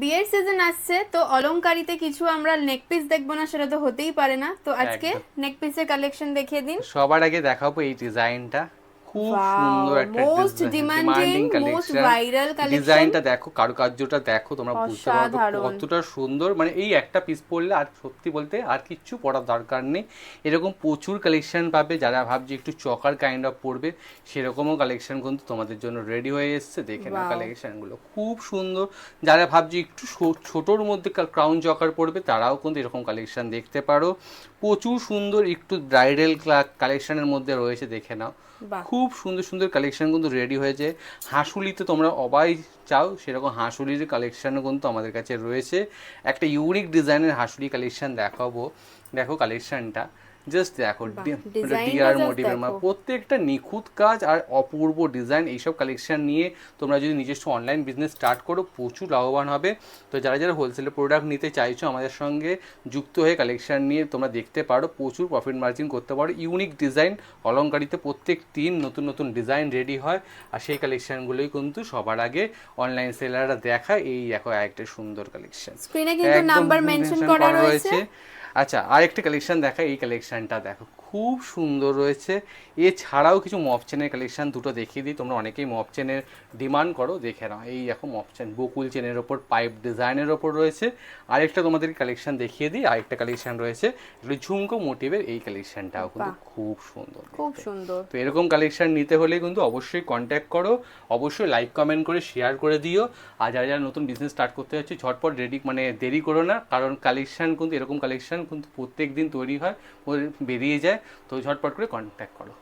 বিয়ের সিজন আসছে তো অলংকারিতে কিছু আমরা নেক পিস দেখব না সেটা তো হতেই পারে না। তো আজকে নেকপিসের নেক পিসের কালেকশন দেখিয়ে দিন। সবার আগে দেখাবো এই ডিজাইনটা খুব সুন্দর একটা most demanding, most viral collection. ডিজাইনটা দেখো কারুকার্যটা দেখো তোমরা বুঝতে পারবে কতটা সুন্দর। মানে এই একটা পিস পরলে আর সত্যি বলতে আর কিচ্ছু পরার দরকার নেই। এরকম প্রচুর কালেকশন পাবে যারা ভাবছে একটু চকার কাইন্ড অফ পড়বে সেরকমও কালেকশন কিন্তু তোমাদের জন্য রেডি হয়ে এসছে। দেখে নাও. কালেকশনগুলো খুব সুন্দর। যারা ভাবছে একটু ছোটোর মধ্যে ক্রাউন চকার পড়বে তারাও কিন্তু এরকম কালেকশন দেখতে পারো। প্রচুর সুন্দর একটু ব্রাইডাল কালেকশনের মধ্যে রয়েছে দেখে নাও। বাহ। খুব সুন্দর সুন্দর কালেকশান কিন্তু রেডি হয়েছে। হাঁসুলিতে তোমরা অবাই চাও, সেরকম হাঁসুলির কালেকশানও কিন্তু আমাদের কাছে রয়েছে। একটা ইউনিক ডিজাইনের হাঁসুলি কালেকশান দেখাবো। দেখো কালেকশনটা জাস্ট দেখো ডিআর মোটিভের। প্রত্যেকটা নিখুঁত কাজ আর অপূর্ব ডিজাইন এইসব কালেকশন নিয়ে তোমরা যদি নিজস্ব অনলাইন বিজনেস স্টার্ট করো প্রচুর লাভবান হবে। তো যারা যারা হোলসেলে প্রোডাক্ট নিতে চাইছো আমাদের সঙ্গে যুক্ত হয়ে কালেকশন নিয়ে তোমরা দেখতে পারো প্রচুর প্রফিট মার্জিন করতে পারো। ইউনিক ডিজাইন অলংকারিতে প্রত্যেক দিন নতুন নতুন ডিজাইন রেডি হয় আর সেই কালেকশনগুলোই কিন্তু সবার আগে অনলাইন সেলাররা দেখায়। এই দেখো একটা সুন্দর কালেকশন স্ক্রিনে কিন্তু নাম্বার মেনশন করা রয়েছে। আচ্ছা আরেকটা কালেকশন দেখা এই কালেকশনটা দেখো। খুব সুন্দর রয়েছে। এছাড়াও কিছু মফ চেনের কালেকশন দুটো দেখিয়ে দিই। তোমরা অনেকেই মফ চেনের ডিমান্ড করো দেখে নাও। এই দেখো মফ চেন বকুল চেনের ওপর পাইপ ডিজাইনের ওপর রয়েছে। আরেকটা তোমাদের কালেকশান দেখিয়ে দিই আরেকটা কালেকশান রয়েছে। এগুলো ঝুমকো মোটিভের এই কালেকশানটাও কিন্তু খুব সুন্দর খুব সুন্দর। তো এরকম কালেকশান নিতে হলে কিন্তু অবশ্যই কন্ট্যাক্ট করো। অবশ্যই লাইক কমেন্ট করে শেয়ার করে দিও। আর যারা যারা নতুন বিজনেস স্টার্ট করতে যাচ্ছে ঝটপট রেডি মানে দেরি করো না। কারণ কালেকশান কিন্তু এরকম কালেকশান কিন্তু প্রত্যেক দিন তৈরি হয় বেরিয়ে যায়। তো ঝটপট করে কন্ট্যাক্ট করো।